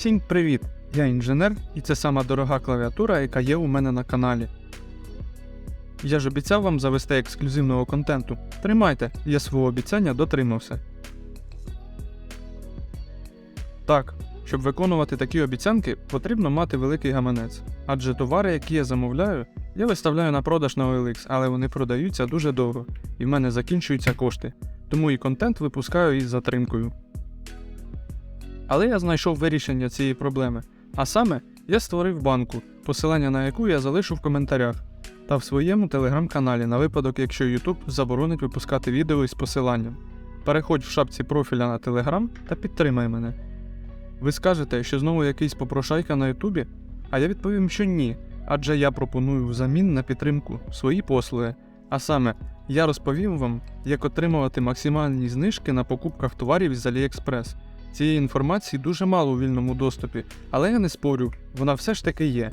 Всім привіт! Я інженер, і це сама дорога клавіатура, яка є у мене на каналі. Я ж обіцяв вам завести ексклюзивного контенту. Тримайте, я свого обіцяння дотримався. Так, щоб виконувати такі обіцянки, потрібно мати великий гаманець. Адже товари, які я замовляю, я виставляю на продаж на OLX, але вони продаються дуже довго, і в мене закінчуються кошти. Тому і контент випускаю із затримкою. Але я знайшов вирішення цієї проблеми. А саме, я створив банку, посилання на яку я залишу в коментарях та в своєму телеграм-каналі на випадок, якщо YouTube заборонить випускати відео із посиланням. Переходь в шапці профіля на телеграм та підтримай мене. Ви скажете, що знову якийсь попрошайка на Ютубі? А я відповім, що ні, адже я пропоную взамін на підтримку свої послуги. А саме, я розповім вам, як отримувати максимальні знижки на покупках товарів із AliExpress. Цієї інформації дуже мало у вільному доступі, але я не спорю, вона все ж таки є.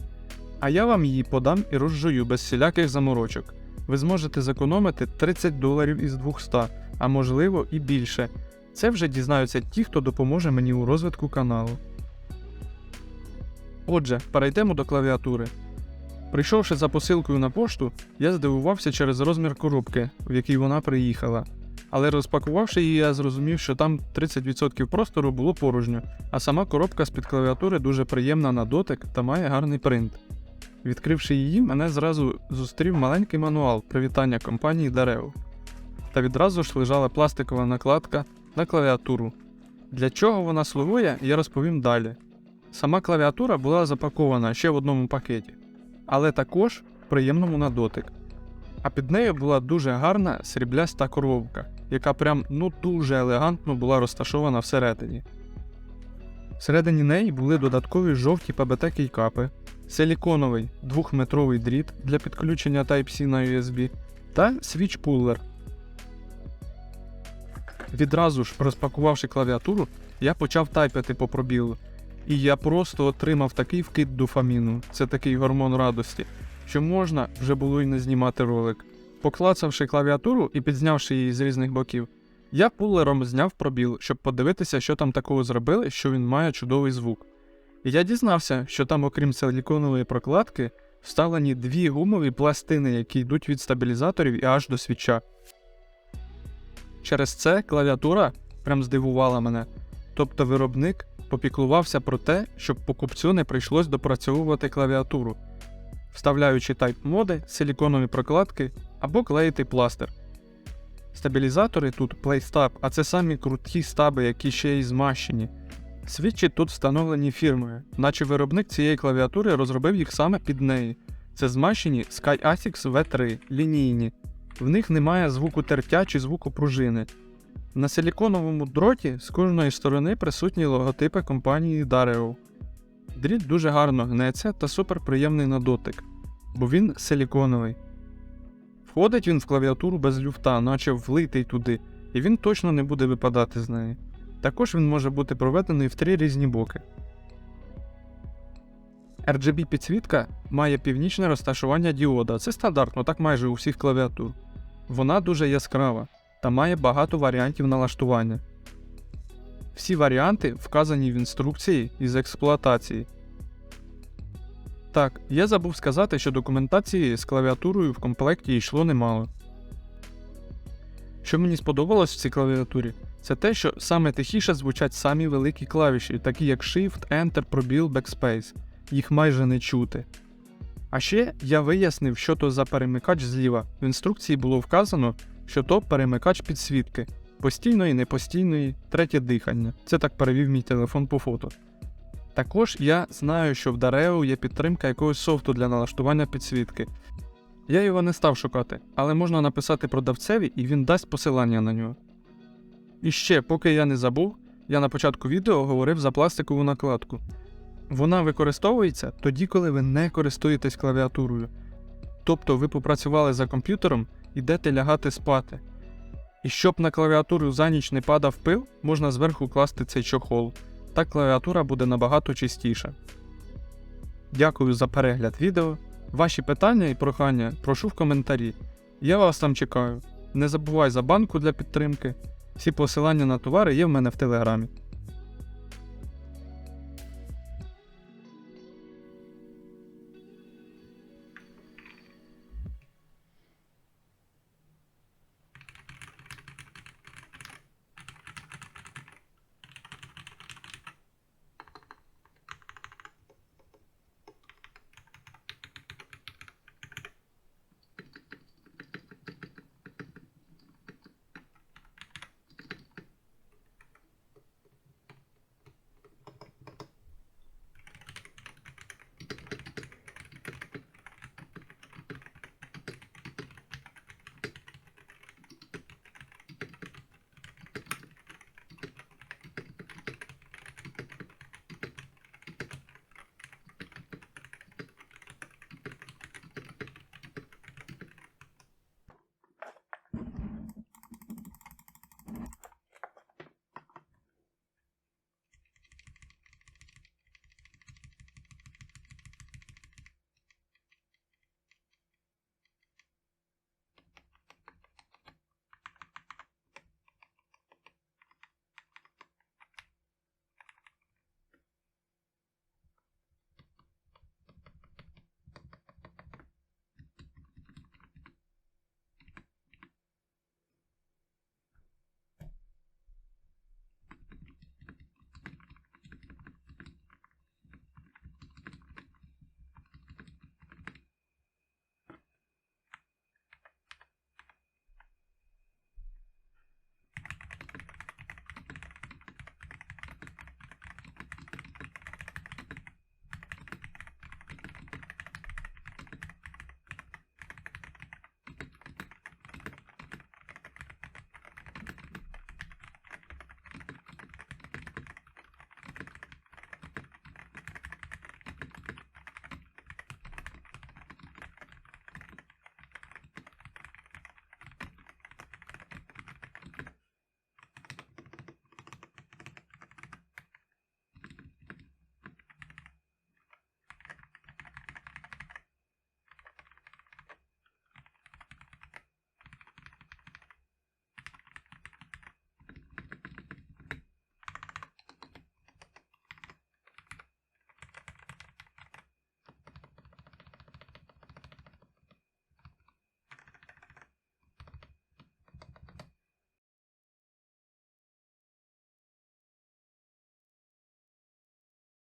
А я вам її подам і розжую без всіляких заморочок. Ви зможете зекономити 30 доларів із 200, а можливо і більше. Це вже дізнаються ті, хто допоможе мені у розвитку каналу. Отже, перейдемо до клавіатури. Прийшовши за посилкою на пошту, я здивувався через розмір коробки, в якій вона приїхала. Але розпакувавши її, я зрозумів, що там 30% простору було порожньо, а сама коробка з-під клавіатури дуже приємна на дотик та має гарний принт. Відкривши її, мене зразу зустрів маленький мануал привітання компанії Дарео. Та відразу ж лежала пластикова накладка на клавіатуру. Для чого вона слугує, я розповім далі. Сама клавіатура була запакована ще в одному пакеті, але також приємному на дотик. А під нею була дуже гарна срібляста коробка, яка прям ну дуже елегантно була розташована всередині. Всередині неї були додаткові жовті ПБТ кейкапи, силіконовий 2-метровий дріт для підключення Type-C на USB та свіч-пуллер. Відразу ж розпакувавши клавіатуру, я почав тайпити по пробілу. І я просто отримав такий вкид дофаміну, це такий гормон радості, що можна вже було й не знімати ролик. Поклацавши клавіатуру і підзнявши її з різних боків, я пулером зняв пробіл, щоб подивитися, що там такого зробили, що він має чудовий звук. І я дізнався, що там, окрім силіконової прокладки, вставлені дві гумові пластини, які йдуть від стабілізаторів і аж до свіча. Через це клавіатура прям здивувала мене. Тобто виробник попіклувався про те, щоб покупцю не прийшлось допрацьовувати клавіатуру, вставляючи тайп-моди, силіконові прокладки або клеїти пластир. Стабілізатори тут PlayStab, а це самі круті стаби, які ще й змащені. Свічі тут встановлені фірмою, наче виробник цієї клавіатури розробив їх саме під неї. Це змащені SkyASICS V3 лінійні. В них немає звуку тертя чи звуку пружини. На силіконовому дроті з кожної сторони присутні логотипи компанії Dareo. Дріт дуже гарно гнеться та супер приємний на дотик, бо він силіконовий. Входить він в клавіатуру без люфта, наче влитий туди, і він точно не буде випадати з неї. Також він може бути проведений в три різні боки. RGB підсвітка має північне розташування діода, це стандартно, так майже у всіх клавіатур. Вона дуже яскрава та має багато варіантів налаштування. Всі варіанти вказані в інструкції із експлуатації. Так, я забув сказати, що документації з клавіатурою в комплекті йшло немало. Що мені сподобалось в цій клавіатурі, це те, що саме тихіше звучать самі великі клавіші, такі як Shift, Enter, пробіл, Backspace. Їх майже не чути. А ще я вияснив, що то за перемикач зліва. В інструкції було вказано, що то перемикач підсвітки постійної, непостійної, третє дихання. Це так перевів мій телефон по фото. Також я знаю, що в Dareo є підтримка якогось софту для налаштування підсвітки. Я його не став шукати, але можна написати продавцеві і він дасть посилання на нього. І ще, поки я не забув, я на початку відео говорив за пластикову накладку. Вона використовується тоді, коли ви не користуєтесь клавіатурою. Тобто ви попрацювали за комп'ютером, ідете лягати спати. І щоб на клавіатуру за ніч не падав пил, можна зверху класти цей чохол. Так клавіатура буде набагато чистіша. Дякую за перегляд відео. Ваші питання і прохання прошу в коментарі. Я вас там чекаю. Не забувай за банку для підтримки. Всі посилання на товари є в мене в телеграмі.